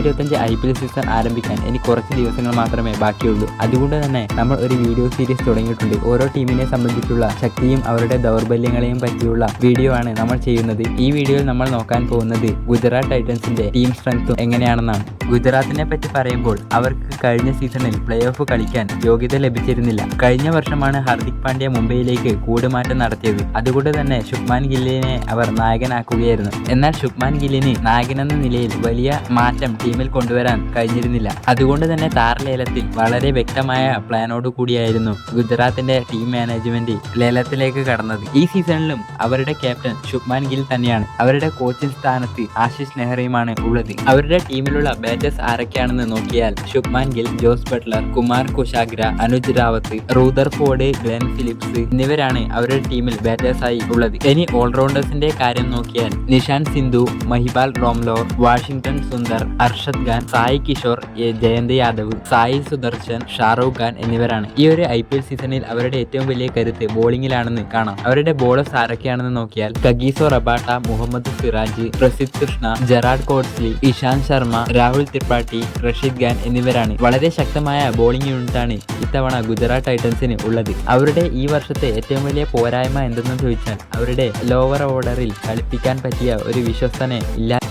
ഇരുപത്തഞ്ച് I P L season ആരംഭിക്കാൻ ഇനി കുറച്ച് ദിവസങ്ങൾ മാത്രമേ ബാക്കിയുള്ളൂ. അതുകൊണ്ട് തന്നെ നമ്മൾ ഒരു വീഡിയോ സീരീസ് തുടങ്ങിയിട്ടുണ്ട്. ഓരോ ടീമിനെ സംബന്ധിച്ചുള്ള ശക്തിയും അവരുടെ ദൗർബല്യങ്ങളെയും പറ്റിയുള്ള വീഡിയോ ആണ് നമ്മൾ ചെയ്യുന്നത്. ഈ വീഡിയോയിൽ നമ്മൾ നോക്കാൻ പോകുന്നത് ഗുജറാത്ത് ടൈറ്റൻസിന്റെ ടീം സ്ട്രെങ്ത്തും എങ്ങനെയാണെന്നാണ്. ഗുജറാത്തിനെ പറ്റി പറയുമ്പോൾ അവർക്ക് കഴിഞ്ഞ സീസണിൽ പ്ലേ ഓഫ് കളിക്കാൻ യോഗ്യത ലഭിച്ചിരുന്നില്ല. കഴിഞ്ഞ വർഷമാണ് ഹർദിക് പാണ്ഡ്യ മുംബൈയിലേക്ക് കൂടുമാറ്റം നടത്തിയത്. അതുകൊണ്ട് തന്നെ ശുഭ്മാൻ ഗില്ലിനെ അവർ നായകനാക്കുകയായിരുന്നു. എന്നാൽ ശുഭ്മാൻ ഗില്ലിന് നായകനെന്ന നിലയിൽ വലിയ മാറ്റം ടീമിൽ കൊണ്ടുവരാൻ കഴിഞ്ഞിരുന്നില്ല. അതുകൊണ്ട് തന്നെ താരലേലത്തിൽ വളരെ വ്യക്തമായ പ്ലാനോട് കൂടിയായിരുന്നു ഗുജറാത്തിന്റെ ടീം മാനേജ്മെന്റ് ലേലത്തിലേക്ക് കടന്നത്. ഈ സീസണിലും അവരുടെ ക്യാപ്റ്റൻ ശുഭ്മാൻ ഗിൽ തന്നെയാണ്. അവരുടെ കോച്ചിംഗ് സ്ഥാനത്ത് ആശിഷ് നെഹ്റയുമാണ് ഉള്ളത്. അവരുടെ ടീമിലുള്ള ബാറ്റേഴ്സ് ആരൊക്കെയാണെന്ന് നോക്കിയാൽ Shubman Gill Jos Buttler Kumar Kushagra Anuj Rawat Rutherford Glenn Phillips എന്നിവരാണ് അവരുടെ ടീമിൽ ബാറ്റേഴ്സായി ഉള്ളത്. ഇനി ഓൾറൗണ്ടേഴ്സിന്റെ കാര്യം നോക്കിയാൽ നിഷാൻ സിന്ധു മഹിബാൽ റോംലോർ വാഷിംഗ്ടൺ സുന്ദർ അർഷദ് ഖാൻ സായി കിഷോർ ജയന്ത് യാദവ് സായി സുദർശൻ ഷാറൂഖ് ഖാൻ എന്നിവരാണ്. ഈ ഒരു ഐ പി എൽ സീസണിൽ അവരുടെ ഏറ്റവും വലിയ കരുത്ത് ബോളിംഗിലാണെന്ന് കാണാം. അവരുടെ ബോളേഴ്സ് ആരൊക്കെയാണെന്ന് നോക്കിയാൽ Kagiso Rabada Mohammed Siraj Prasidh Krishna Gerald Coetzee Ishant Sharma Rahul Tripathi Rashid Khan എന്നിവരാണ്. വളരെ ശക്തമായ ബോളിംഗ് യൂണിറ്റാണ് ഇത്തവണ ഗുജറാത്ത് ടൈറ്റൻസിന് ഉള്ളത്. അവരുടെ ഈ വർഷത്തെ ഏറ്റവും വലിയ പോരായ്മ എന്തെന്ന് ചോദിച്ചാൽ അവരുടെ ലോവർ ഓർഡറിൽ കളിപ്പിക്കാൻ പറ്റിയ ഒരു വിശ്വസ്തനെ ഇല്ല